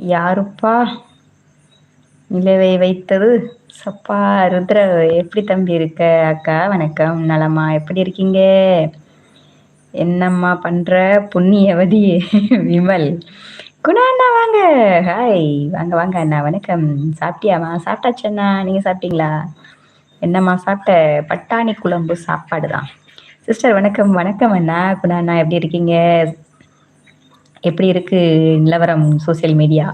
யாருப்பா? நிலவை வைத்தது சப்பா ருத்ர எப்படி தம்பி இருக்க? அக்கா வணக்கம். நலமா? எப்படி இருக்கீங்க? என்னம்மா பண்ற? புண்ணியவதி விமல். குணா அண்ணா வாங்க. ஹாய் வாங்க வாங்க அண்ணா. வணக்கம். சாப்பிட்டியாமா சாப்பிட்டாச்சு அண்ணா. நீங்கள் சாப்பிட்டீங்களா? என்னம்மா சாப்பிட்ட? பட்டாணி குழம்பு சாப்பாடு தான் சிஸ்டர் வணக்கம். வணக்கம் அண்ணா. குணா அண்ணா எப்படி இருக்கீங்க? எப்படி இருக்கு நிலவரம் சோசியல் மீடியா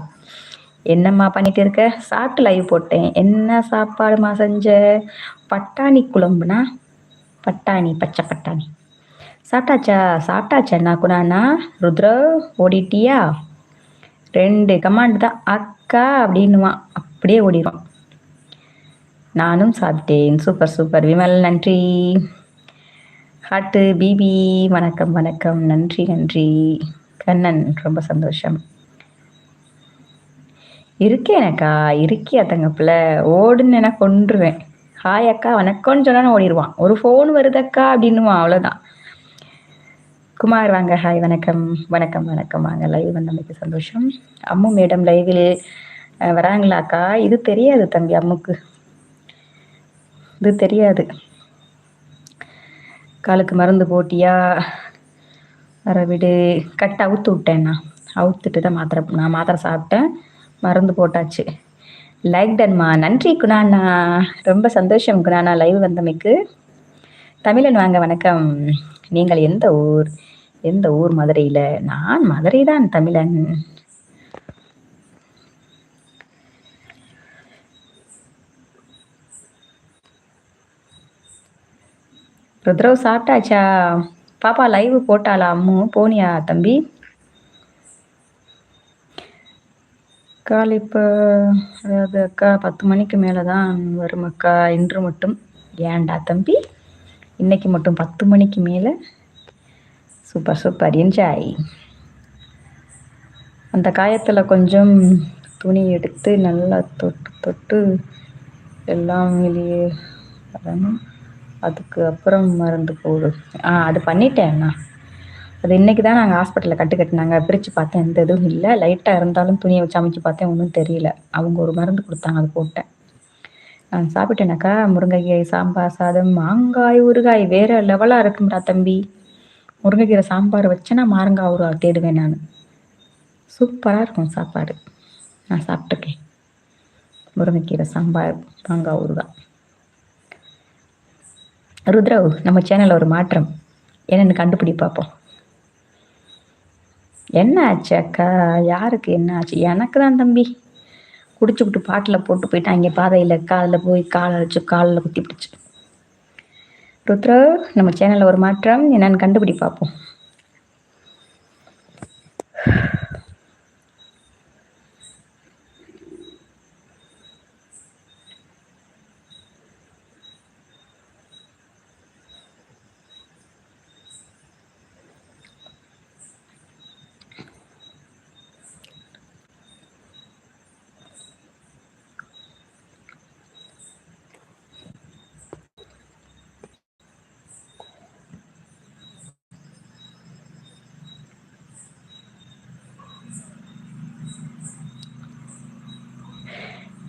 என்னம்மா பண்ணிட்டு இருக்க? சாப்பிட்டு லைவ் போட்டேன். என்ன சாப்பாடுமா செஞ்ச? பட்டாணி குழம்புனா? பட்டாணி பச்சை பட்டாணி. சாப்பிட்டாச்சா? சாப்பிட்டாச்சா? நான் குணாண்ணா ருத்ர ஓடிட்டியா? ரெண்டு கமாண்ட் தான். அக்கா அப்படின்னுவான் அப்படியே ஓடிடும் நானும் சாப்பிட்டேன். சூப்பர் சூப்பர் விமல் நன்றி. ஹாட்டு பிபி வணக்கம் வணக்கம். நன்றி நன்றி. கண்ணன். ரொம்ப சந்தோஷம். இருக்கேனக்கா இருக்கியா தங்கப்பில் ஓடுன்னு என கொண்டுருவேன் ஹாய் அக்கா வணக்கம்னு சொன்னா ஓடிடுவான் ஒரு ஃபோன் வருதக்கா அப்படின்னுவான் அவ்வளோதான் குமார் வாங்க. ஹாய் வணக்கம். வணக்கம் வணக்கம். வாங்க லைவ் வந்தமைக்கு சந்தோஷம். அம்மு மேடம் லைவில் வராங்களாக்கா இது தெரியாது தம்பி அம்முக்கு. இது தெரியாது. காலுக்கு மருந்து போட்டியா? வர விடு. கட் அவுத்து விட்டேன் நான். அவுத்துட்டு தான் மாத்திரை நான் மாத்திரை சாப்பிட்டேன். மருந்து போட்டாச்சு. லைக் டன்மா நன்றி குணாண்ணா ரொம்ப சந்தோஷம் குணாண்ணா லைவ் வந்தமைக்கு. தமிழன் வாங்க வணக்கம். நீங்கள் எந்த ஊர்? எந்த ஊர் மதுரையில்? நான் மதுரை தான் தமிழன். ருத்ரவ் சாப்பிட்டாச்சா? பாப்பா லைவ் போட்டாளா அம்மு? போனியா தம்பி? கால் இப்போ அதாவது அக்கா பத்து மணிக்கு மேலே தான் வரும் அக்கா. இன்று மட்டும். ஏன்டா தம்பி? இன்னைக்கு மட்டும் பத்து மணிக்கு மேலே? Super super. என்ஜாய் அந்த காயத்தில் கொஞ்சம் துணி எடுத்து நல்லா தொட்டு தொட்டு எல்லாம் வெளியே வரணும். அதுக்கு அப்புறம் மருந்து போடு. ஆ அது பண்ணிட்டேன் அது இன்னைக்கு தான் நாங்கள் ஹாஸ்பிட்டலில் கட்டு கட்டினாங்க. பிரித்து பார்த்தேன். எந்த இதுவும் இல்லை. லைட்டாக இருந்தாலும் துணியை வச்சு அமைச்சு பார்த்தேன். ஒன்றும் தெரியல. அவங்க ஒரு மருந்து கொடுத்தாங்க. அது போட்டேன். நான் சாப்பிட்டேனாக்கா முருங்கைக்கீரை சாம்பார் சாதம் மாங்காய் ஊறுகாய் வேறு லெவலாக இருக்கும்டா தம்பி. முருங்கைக்கீரை சாம்பார் வச்சேன்னா மாங்காய் ஊறுகாய் தேடுவேன் நான். சூப்பராக இருக்கும் சாப்பாடு. நான் சாப்பிட்டுருக்கேன். முருங்கைக்கீரை சாம்பார் மாங்காய் ஊறுகாய். ருத்ரவ் நம்ம சேனலில் ஒரு மாற்றம். என்னென்னு கண்டுபிடி பார்ப்போம். என்ன ஆச்சு அக்கா? யாருக்கு என்ன ஆச்சு எனக்கு தான் தம்பி. குடிச்சுக்கிட்டு பாட்டில் போட்டு போயிட்டான். அங்கே பாதையில் காலில் போய் காலை அடிச்சு காலில் குத்தி பிடிச்சி ருத்ரா நம்ம சேனலில் ஒரு மாற்றம். என்னென்னு கண்டுபிடி பார்ப்போம்.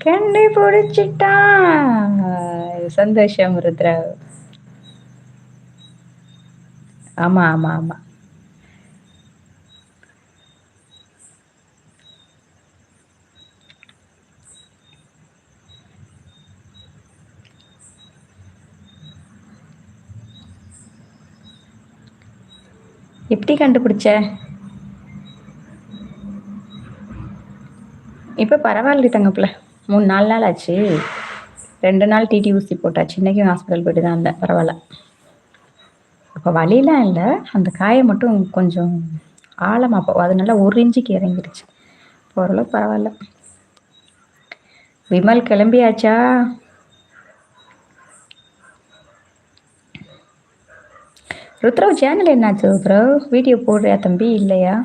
கண்டுபிடிச்சிட்டான் சந்தோஷம் ருத்ரா. ஆமா ஆமா ஆமா. எப்படி கண்டுபிடிச்ச? இப்போ பரவாயில்ல தங்கப்பில். மூணு நாலு நாள் ஆச்சு. ரெண்டு நாள் டிடி ஊசி போட்டாச்சு. இன்றைக்கும் ஹாஸ்பிட்டல் போயிட்டு தான் இருந்தேன். பரவாயில்ல. அப்போ வழியெலாம் இல்லை. அந்த காயை மட்டும் கொஞ்சம் ஆழமாக போ அது நல்லா ஒரு இன்ச்சுக்கு இறங்கிடுச்சு ஓரளவுக்கு பரவாயில்ல. விமல் கிளம்பியாச்சா? ருத்ரவ் சேனல் என்னாச்சு ருத்ரவ்? வீடியோ போடுறியா தம்பி? இல்லையா?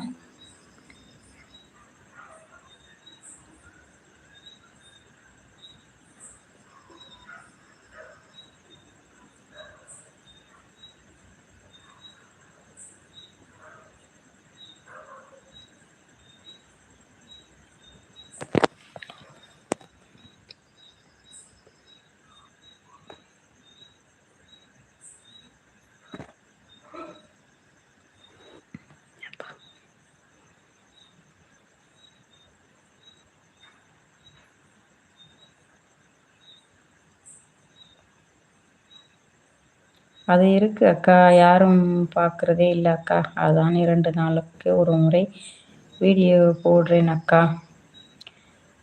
அது இருக்கு அக்கா. யாரும் பார்க்குறதே இல்லை அக்கா. அதான் இரண்டு நாளுக்கு ஒரு முறை வீடியோ போடுறேன் அக்கா.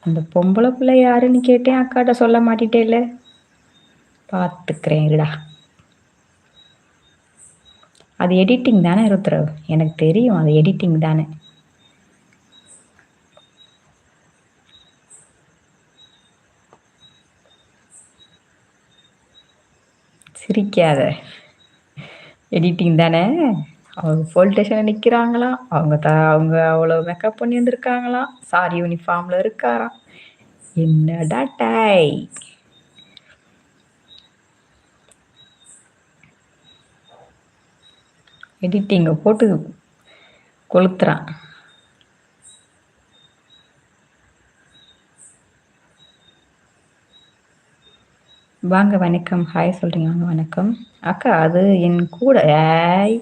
அந்த பொம்பளை பிள்ளை யாருன்னு கேட்டேன் அக்காட்ட சொல்ல மாட்டிட்டே இல்லை. பார்த்துக்கிறேன் இருடா அது எடிட்டிங் தானே ருத்ரவ்? எனக்கு தெரியும் அது எடிட்டிங் தானே. சிரிக்காத. எடிட்டிங் தானே? அவங்க போலீஸ் ஸ்டேஷனில் நிற்கிறாங்களாம் அவங்க த அவங்க அவ்வளோ மேக்கப் பண்ணி வந்திருக்காங்களாம் சாரி யூனிஃபார்மில் இருக்காராம் என்னடா டாய் எடிட்டிங்கை போட்டு கொளுத்துறான். வாங்க வணக்கம். ஹாய் சொல்கிறீங்க வாங்க வணக்கம். அக்கா அது என் கூட ஏய்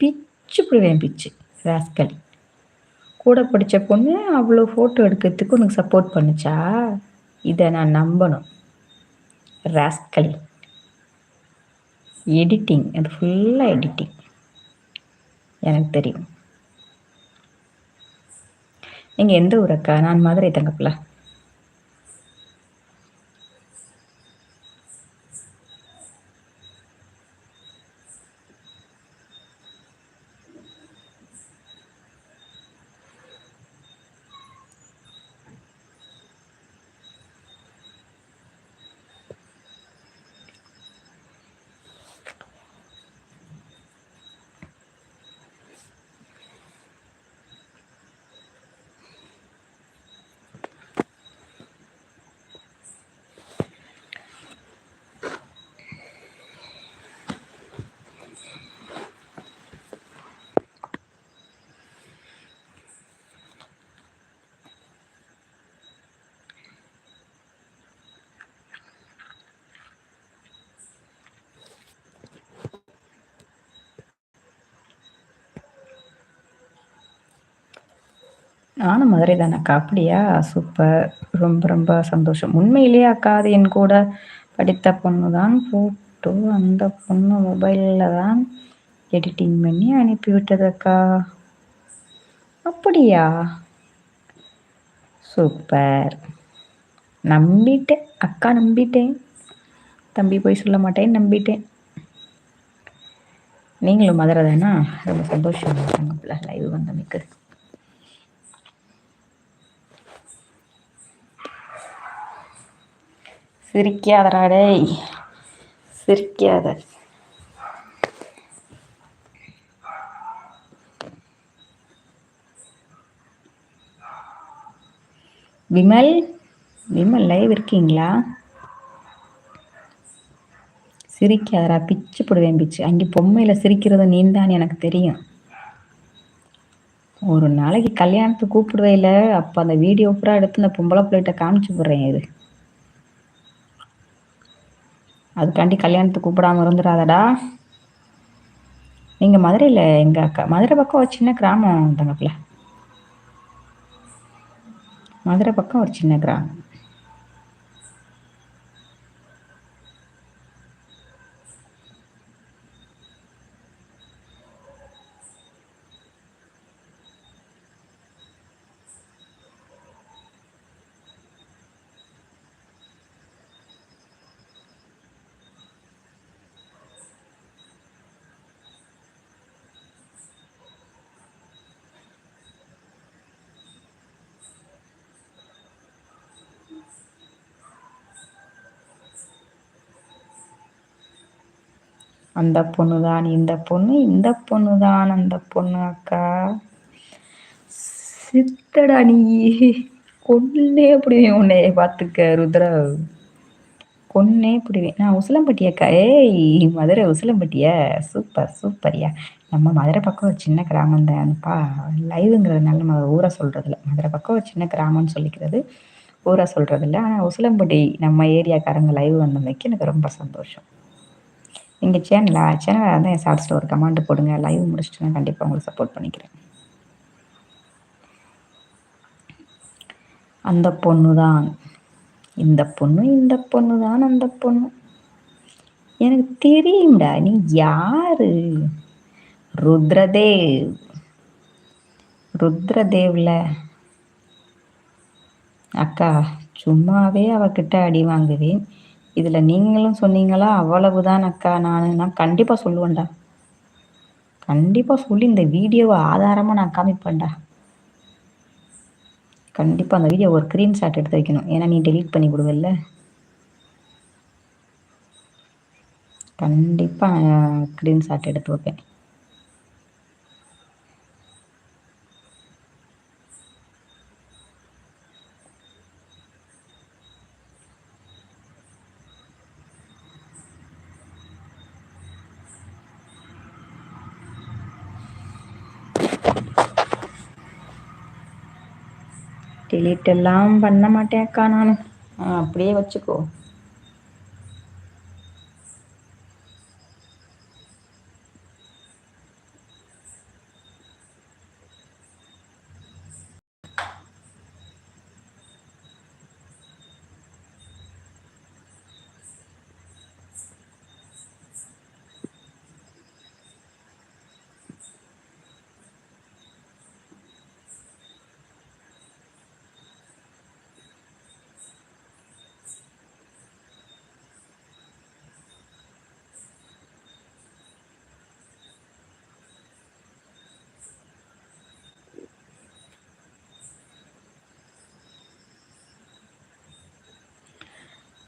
பிச்சு பிடிவேன் பிச்சு. ராஸ்கல் கூட படித்த பொண்ணு அவ்வளோ ஃபோட்டோ எடுக்கிறதுக்கு உனக்கு சப்போர்ட் பண்ணுச்சா? இதை நான் நம்பணும். ராஸ்கல் எடிட்டிங் அது ஃபுல்லாக எடிட்டிங் எனக்கு தெரியும். நீங்கள் எந்த ஊர் அக்கா? நான் மதுரை தங்கப்பில்லை நானும் மதுரை தானே அக்கா அப்படியா? சூப்பர். ரொம்ப ரொம்ப சந்தோஷம். உண்மையிலேயே அக்கா அது என் கூட படித்த பொண்ணு தான் ஃபோட்டோ அந்த பொண்ணு மொபைலில் தான் எடிட்டிங் பண்ணி அனுப்பிவிட்டது அக்கா. அப்படியா? சூப்பர். நம்பிட்டேன். அக்கா நம்பிட்டேன். தம்பி போய் சொல்ல மாட்டேன் நம்பிட்டேன். நீங்களும் மதுரை தானா ரொம்ப சந்தோஷம். லைவ் வந்தமைக்கு சிரிக்காதடா டேய். சிரிக்காத. விமல் விமல் லைவ் இருக்கீங்களா? சிரிக்காதரா பிச்சு போடுவேன் பிச்சு. அங்கே பொம்மையில் சிரிக்கிறது நீந்தான் எனக்கு தெரியும். ஒரு நாளைக்கு கல்யாணத்துக்கு கூப்பிடுவே இல்லை அப்போ அந்த வீடியோ பூரா எடுத்து அந்த பொம்பளை பிள்ளைகிட்ட காமிச்சு போடுறேன் இது. அதுக்காண்டி கல்யாணத்துக்கு கூப்பிடாம இருந்துடாதடா நீங்கள் மதுரையில் எங்கள் அக்கா மதுரை பக்கம் ஒரு சின்ன கிராமம் தங்கப்பில் மதுரை பக்கம் ஒரு சின்ன கிராமம். அந்த பொண்ணு தான் இந்த பொண்ணு இந்த பொண்ணு தான் அந்த பொண்ணு அக்கா. சித்தடா நீ. கொன்னே பிடிவேன் உன்னை பார்த்துக்க ருத்ரா. கொன்னே பிடிவேன். நான் உசிலம்பட்டி அக்கா. ஏய் மதுரை உசிலம்பட்டியா? சூப்பர் சூப்பர்யா. நம்ம மதுரை பக்கம் ஒரு சின்ன கிராமம் தான்ப்பா. லைவுங்கிறதுனால நம்ம ஊரை சொல்கிறதில்ல மதுரை பக்கம் ஒரு சின்ன கிராமம்னு சொல்லிக்கிறது ஊரை சொல்கிறதில்ல ஆனால் உசிலம்பட்டி நம்ம ஏரியாக்காரங்க லைவ் வந்தமைக்கு எனக்கு ரொம்ப சந்தோஷம். நீங்கள் சேனலா சேனலாக வந்து என் ஷார்ட்ஸில் ஒரு கமெண்ட் போடுங்க. லைவ் முடிச்சுட்டு நான் கண்டிப்பாக உங்களுக்கு சப்போர்ட் பண்ணிக்கிறேன். அந்த பொண்ணு தான். இந்த பொண்ணு இந்த பொண்ணு தான் அந்த பொண்ணு. எனக்கு தெரியும்டா நீ யாரு? ருத்ரதேவ். ருத்ரதேவ்ல அக்கா சும்மாவே அவகிட்ட அடி வாங்குவேன். இதில் நீங்களும் சொன்னீங்களா? அவ்வளவுதான் அக்கா. நான் நான் கண்டிப்பாக சொல்லுவேன்டா. கண்டிப்பாக சொல்லி இந்த வீடியோவை ஆதாரமாக நான் காமிப்பேன்டா. கண்டிப்பாக அந்த வீடியோ ஒரு ஷாட் எடுத்து வைக்கணும். ஏன்னா நீ டெலீட் பண்ணி விடுவல்ல. கண்டிப்பாக ஷாட் எடுத்து வைப்பேன். டிலீட் எல்லாம் பண்ண மாட்டேன்க்கா நான். அப்படியே வச்சுக்கோ.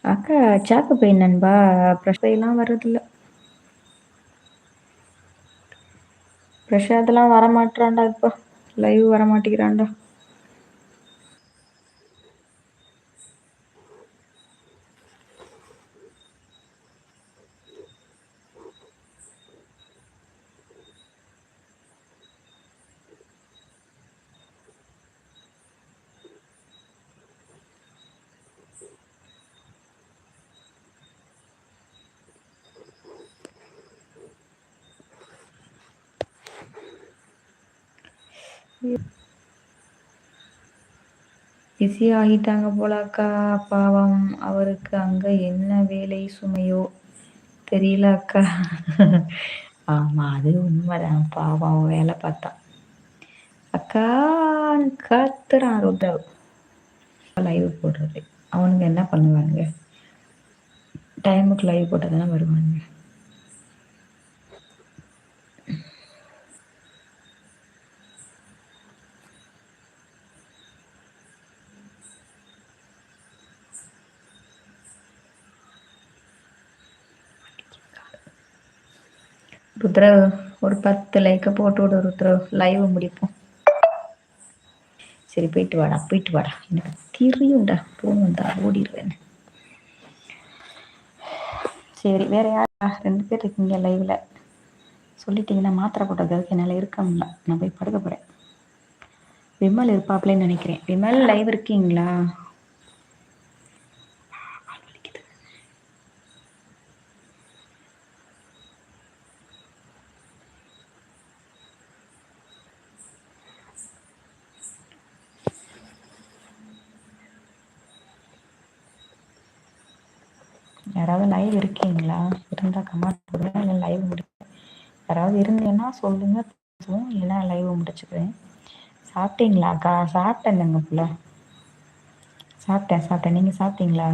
அக்கா சாக்கு பை நண்பா. பிரஷெல்லாம் வர்றதில்ல. பிரசாத்லாம் வரமாட்டான்டா இப்போ. லைவ் வர பிஸி ஆகிட்டாங்க போல அக்கா பாவம் அவருக்கு அங்கே என்ன வேலை சுமையோ தெரியல அக்கா. ஆமாம் அது உண்மைதான். பாவம் வேலை பார்த்தான் அக்கா கத்துறான் ருத்ரவ். லைவ் போடுறது. அவனுங்க என்ன பண்ணுவாங்க டைமுக்கு லைவ் போட்டால் தானே வருவாங்க ருத்ரவ் ஒரு பத்து லைக்கை போட்டு விடு ருத்ரவ் லைவ் முடிப்போம். சரி போயிட்டு வாடா போயிட்டு வாடா. எனக்கு தெரியும்டா போகும்டா ஓடிடுவேன். சரி வேற யாரா ரெண்டு பேர் இருக்கீங்க லைவ்ல சொல்லிட்டீங்கன்னா மாத்திரை போட்டதுக்கு என்னால் இருக்க முடியல. நான் போய் படுக்க போகிறேன் விமல் இருப்பாப்லன்னு நினைக்கிறேன். விமல் லைவ் இருக்கீங்களா? யாராவது லைவ் இருக்கீங்களா? இருந்தால் கமெண்ட் போடுங்க. இல்லை லைவ் முடிப்பேன் யாராவது இருந்தீங்கன்னா சொல்லுங்கள் பேசுவோம். இல்லைன்னா லைவ் சாப்பிட்டீங்களா சாப்பிட்டீங்களாக்கா? சாப்பிட்டேன் பிள்ளை. சாப்பிட்டேன் சாப்பிட்டேன். நீங்கள் சாப்பிட்டீங்களா?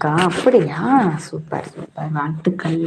இருக்கேன்க்கா அப்படியா? Super super. வாழ்த்துக்கள்